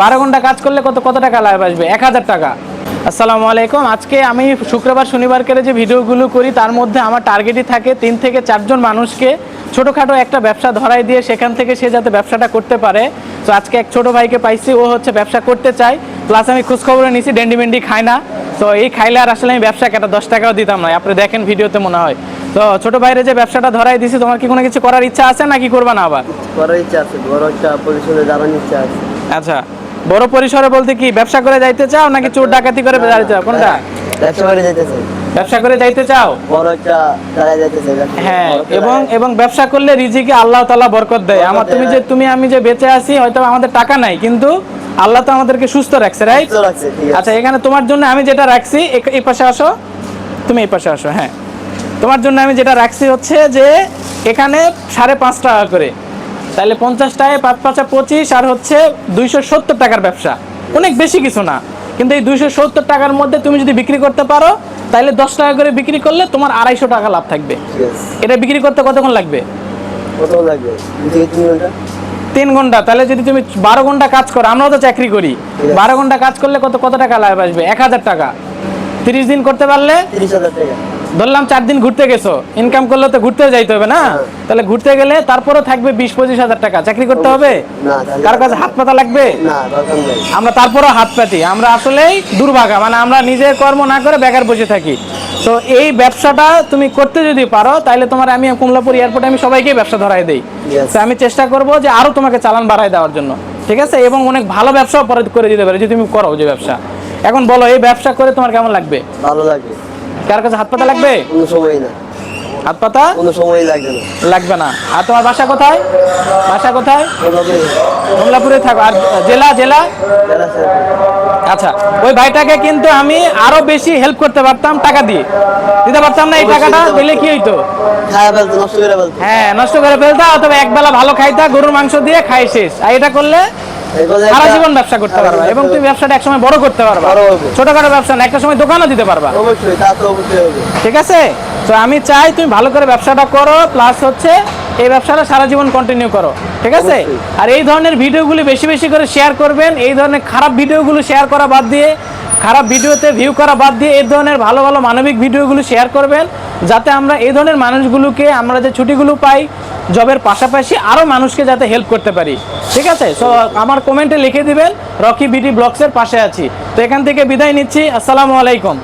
বারো ঘণ্টা কাজ করলে কত কত টাকা লাভ আসবে? এক হাজার টাকা। আসসালামু আলাইকুম। আজকে আমি শুক্রবার শনিবার করে যে ভিডিওগুলো করি তার মধ্যে আমার টার্গেটই থাকে তিন থেকে চারজন মানুষকে ছোটোখাটো একটা ব্যবসা ধরাই দিয়ে সেখান থেকে সে যাতে ব্যবসাটা করতে পারে। তো আজকে এক ছোট ভাইকে পাইছি ও হচ্ছে ব্যবসা করতে চায়। প্লাস আমি খোঁজখবরে নিছি ডেন্ডি মেন্ডি খায় না। তো এই খাইলে আর আসলে আমি ব্যবসা কেটা দশ টাকাও দিতাম না। আপনি দেখেন ভিডিওতে মনে হয়। তো ছোট ভাইরে যে ব্যবসাটা ধরাই দিছি তোমার কি কোনো কিছু করার ইচ্ছা আছে নাকি করবা না আবার? করার ইচ্ছা আছে বড় একটা পরিশ্রমে দাঁড়ানোর ইচ্ছা আছে। আচ্ছা। বড় পরিসরে বলতে কি ব্যবসা করে যাইতে চাও নাকি চোর ডাকাতি করে যাইতে চাও? কোনটা? ব্যবসা করে যেতেছে ব্যবসা করে যাইতে চাও? বড় একটা ব্যবসা হ্যাঁ এবং এবং ব্যবসা করলে রিজিকে আল্লাহ তাআলা বরকত দেয়। আমার তুমি যে তুমি আমি যে বেঁচে আছি হয়তো আমাদের টাকা নাই কিন্তু আল্লাহ তো আমাদেরকে সুস্থ রাখছে রাইট আচ্ছা এখানে তোমার জন্য আমি যেটা রাখছি এই পাশে আসো। তুমি এই পাশে আসো হ্যাঁ। তোমার জন্য আমি যেটা রাখছি হচ্ছে যে এখানে সাড়ে পাঁচ টাকা করে। তাহলে পঞ্চাশ টাকায় পাঁচ পাঁচা পঁচিশ আর হচ্ছে দুইশো সত্তর টাকার ব্যবসা। অনেক বেশি কিছু না। কিন্তু এই দুইশো সত্তর টাকার মধ্যে তুমি যদি বিক্রি করতে পারো তাহলে দশ টাকা করে বিক্রি করলে তোমার আড়াইশো টাকা লাভ থাকবে। এটা বিক্রি করতে কতক্ষণ লাগবে? তিন ঘণ্টা? তাহলে যদি তুমি বারো ঘণ্টা কাজ করো আমরাও তো চাকরি করি। বারো ঘণ্টা কাজ করলে কত কত টাকা লাভ আসবে? এক হাজার টাকা। তিরিশ দিন করতে পারলে তিরিশ হাজার টাকা। ধরলাম চার দিন ঘুরতে গেছো। ইনকাম করলে তো ঘুরতে যাইতে হবে না? তাহলে ঘুরতে গেলে তারপরও থাকবে বিশ পঁচিশ হাজার টাকা। চাকরি করতে হবে? কার কাছে হাত পাতা লাগবে? আমরা তারপরও হাত পাতি। আমরা আসলেই দুর্ভাগা। মানে আমরা নিজের কর্ম না করে বেকার বসে থাকি। তো এই ব্যবসাটা তুমি করতে যদি পারো তাহলে তোমার আমি কমলাপুর এয়ারপোর্টে আমি সবাইকে ব্যবসা ধরাই দেই. তো আমি চেষ্টা করব যে আরও তোমাকে চালান বাড়াই দেওয়ার জন্য। ঠিক আছে? এবং অনেক ভালো ব্যবসাও করে দিতে পারে যদি তুমি করো যে ব্যবসা। এখন বলো এই ব্যবসা করে তোমার কেমন লাগবে? ভালো লাগবে। কার কাছে হাত পাতা লাগবে? কোনো সময় না। হাত পাতা? কোনো সময় লাগবে না। লাগবে না। আর তোমার বাসা কোথায়? বাসা কোথায়? কমলাপুরে থাকো। আর জেলা জেলা? আচ্ছা ওই ভাইটাকে কিন্তু আমি আরও বেশি হেল্প করতে পারতাম টাকা দিয়ে। দিতে পারতাম না এই টাকাটা দিলে কি হইতো? হ্যাঁ নষ্ট করে ফেলতা অথবা একবেলা ভালো খাইতা গরুর মাংস দিয়ে খাই শেষ। আর এটা করলে সারা জীবন ব্যবসা করতে পারবা এবং তুমি ব্যবসাটা একসময় বড় করতে পারবা। ছোটখাটো ব্যবসা না একটা সময় দোকানও দিতে পারবা। ঠিক আছে? তো আমি চাই তুমি ভালো করে ব্যবসাটা করো প্লাস হচ্ছে এই ব্যবসাটা সারা জীবন কন্টিনিউ করো। ঠিক আছে? আর এই ধরনের ভিডিওগুলি বেশি বেশি করে শেয়ার করবেন এই ধরনের খারাপ ভিডিওগুলো শেয়ার করা বাদ দিয়ে খারাপ ভিডিওতে ভিউ করা বাদ দিয়ে এই ধরনের ভালো ভালো মানবিক ভিডিওগুলো শেয়ার করবেন। যাতে আমরা এই ধরনের মানুষগুলোকে, আমরা যে ছুটিগুলো পাই, জবের পাশাপাশি আরও মানুষকে যাতে হেল্প করতে পারি। ঠিক আছে? সো আমার কমেন্টে লিখে দিবেন, রকি বিডি ব্লগসের পাশে আছি। তো এখান থেকে বিদায় নিচ্ছি। আসসালামু আলাইকুম।